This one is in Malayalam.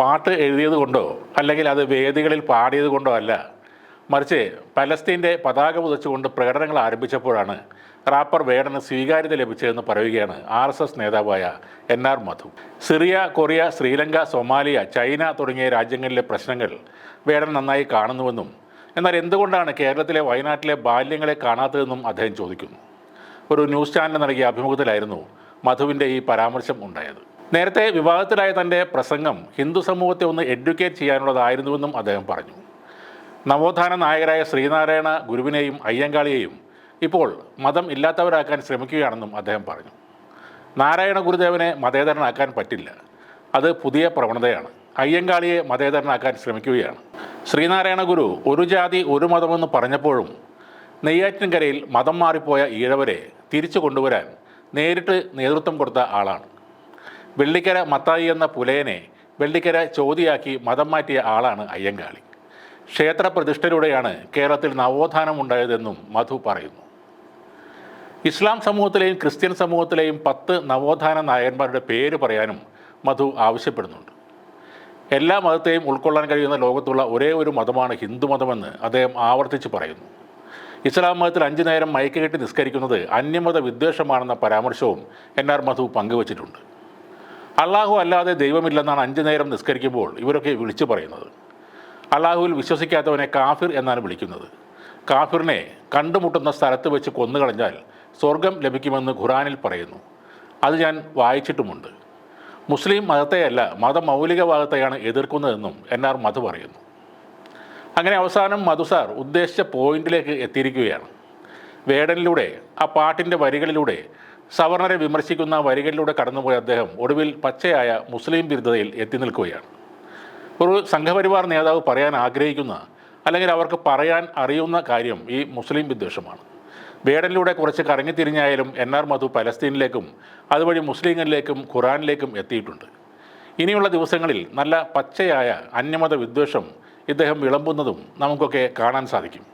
പാട്ട് എഴുതിയത് കൊണ്ടോ അല്ലെങ്കിൽ അത് വേദികളിൽ പാടിയത് കൊണ്ടോ അല്ല. മറിച്ച് പലസ്തീന്റെ പതാക പുതച്ചുകൊണ്ട് പ്രകടനങ്ങൾ ആരംഭിച്ചപ്പോഴാണ് റാപ്പർ വേടന് സ്വീകാര്യത ലഭിച്ചതെന്ന് പറയുകയാണ് ആർ എസ് എസ് നേതാവായ N R Madhu. Syria Korea Sri Lanka Somalia China തുടങ്ങിയ രാജ്യങ്ങളിലെ പ്രശ്നങ്ങൾ വേടൻ നന്നായി കാണുന്നുവെന്നും എന്നാൽ എന്തുകൊണ്ടാണ് കേരളത്തിലെ വയനാട്ടിലെ ബാല്യങ്ങളെ കാണാത്തതെന്നും അദ്ദേഹം ചോദിക്കുന്നു. ഒരു ന്യൂസ് ചാനൽ നൽകിയ അഭിമുഖത്തിലായിരുന്നു മധുവിന്റെ ഈ പരാമർശം ഉണ്ടായത്. നേരത്തെ വിവാഹത്തിലായ തന്റെ പ്രസംഗം ഹിന്ദു സമൂഹത്തെ ഒന്ന് എഡ്യൂക്കേറ്റ് ചെയ്യാനുള്ളതായിരുന്നുവെന്നും അദ്ദേഹം പറഞ്ഞു. നവോത്ഥാന നായകരായ ശ്രീനാരായണ ഗുരുവിനെയും അയ്യങ്കാളിയെയും ഇപ്പോൾ മതം ഇല്ലാത്തവരാക്കാൻ ശ്രമിക്കുകയാണെന്നും അദ്ദേഹം പറഞ്ഞു. നാരായണ ഗുരുദേവനെ മതേതരനാക്കാൻ പറ്റില്ല. അത് പുതിയ പ്രവണതയാണ്. അയ്യങ്കാളിയെ മതേതരനാക്കാൻ ശ്രമിക്കുകയാണ്. ശ്രീനാരായണ ഗുരു ഒരു ജാതി ഒരു മതമെന്ന് പറഞ്ഞപ്പോഴും നെയ്യാറ്റിൻകരയിൽ മതം മാറിപ്പോയ ഈഴവരെ തിരിച്ചു കൊണ്ടുവരാൻ നേരിട്ട് നേതൃത്വം കൊടുത്ത ആളാണ്. വെള്ളിക്കര മത്തായി എന്ന പുലയനെ വെള്ളിക്കര ചോതിയാക്കി മതം മാറ്റിയ ആളാണ് അയ്യങ്കാളി. ക്ഷേത്ര പ്രതിഷ്ഠയിലൂടെയാണ് കേരളത്തിൽ നവോത്ഥാനം ഉണ്ടായതെന്നും മധു പറയുന്നു. ഇസ്ലാം സമൂഹത്തിലെയും ക്രിസ്ത്യൻ സമൂഹത്തിലെയും പത്ത് നവോത്ഥാന നായകന്മാരുടെ പേര് പറയാനും മധു ആവശ്യപ്പെടുന്നുണ്ട്. എല്ലാ മതത്തെയും ഉൾക്കൊള്ളാൻ കഴിയുന്ന ലോകത്തുള്ള ഒരേ ഒരു മതമാണ് ഹിന്ദുമതമെന്ന് അദ്ദേഹം ആവർത്തിച്ച് പറയുന്നു. ഇസ്ലാം മതത്തിൽ അഞ്ചു നേരം മയക്ക് കെട്ടി നിസ്കരിക്കുന്നത് അന്യമത വിദ്വേഷമാണെന്ന പരാമർശവും എൻ ആർ മധു പങ്കുവച്ചിട്ടുണ്ട്. അള്ളാഹു അല്ലാതെ ദൈവമില്ലെന്നാണ് അഞ്ചു നേരം നിസ്കരിക്കുമ്പോൾ ഇവരൊക്കെ വിളിച്ചു പറയുന്നത്. അള്ളാഹുവിൽ വിശ്വസിക്കാത്തവനെ കാഫിർ എന്നാണ് വിളിക്കുന്നത്. കാഫിറിനെ കണ്ടുമുട്ടുന്ന സ്ഥലത്ത് വെച്ച് കൊന്നുകളഞ്ഞാൽ സ്വർഗം ലഭിക്കുമെന്ന് ഖുറാനിൽ പറയുന്നു. അത് ഞാൻ വായിച്ചിട്ടുമുണ്ട്. മുസ്ലിം മതത്തെയല്ല മതമൗലികവാദത്തെയാണ് എതിർക്കുന്നതെന്നും എൻ ആർ മധു പറയുന്നു. അങ്ങനെ അവസാനം മധു സാർ ഉദ്ദേശിച്ച പോയിന്റിലേക്ക് എത്തിയിരിക്കുകയാണ്. വേടനിലൂടെ ആ പാട്ടിന്റെ വരികളിലൂടെ സവർണരെ വിമർശിക്കുന്ന വരികളിലൂടെ കടന്നുപോയ അദ്ദേഹം ഒടുവിൽ പച്ചയായ മുസ്ലിം വിരുദ്ധതയിൽ എത്തി നിൽക്കുകയാണ്. ഒരു സംഘപരിവാർ നേതാവ് പറയാൻ ആഗ്രഹിക്കുന്ന അല്ലെങ്കിൽ അവർക്ക് പറയാൻ അറിയുന്ന കാര്യം ഈ മുസ്ലിം വിദ്വേഷമാണ്. വേടനിലൂടെ കുറച്ച് കറങ്ങിത്തിരിഞ്ഞായാലും എൻ ആർ മധു പലസ്തീനിലേക്കും അതുവഴി മുസ്ലിങ്ങളിലേക്കും ഖുറാനിലേക്കും എത്തിയിട്ടുണ്ട്. ഇനിയുള്ള ദിവസങ്ങളിൽ നല്ല പച്ചയായ അന്യമത വിദ്വേഷം ഇദ്ദേഹം വിളമ്പുന്നതും നമുക്കൊക്കെ കാണാൻ സാധിക്കും.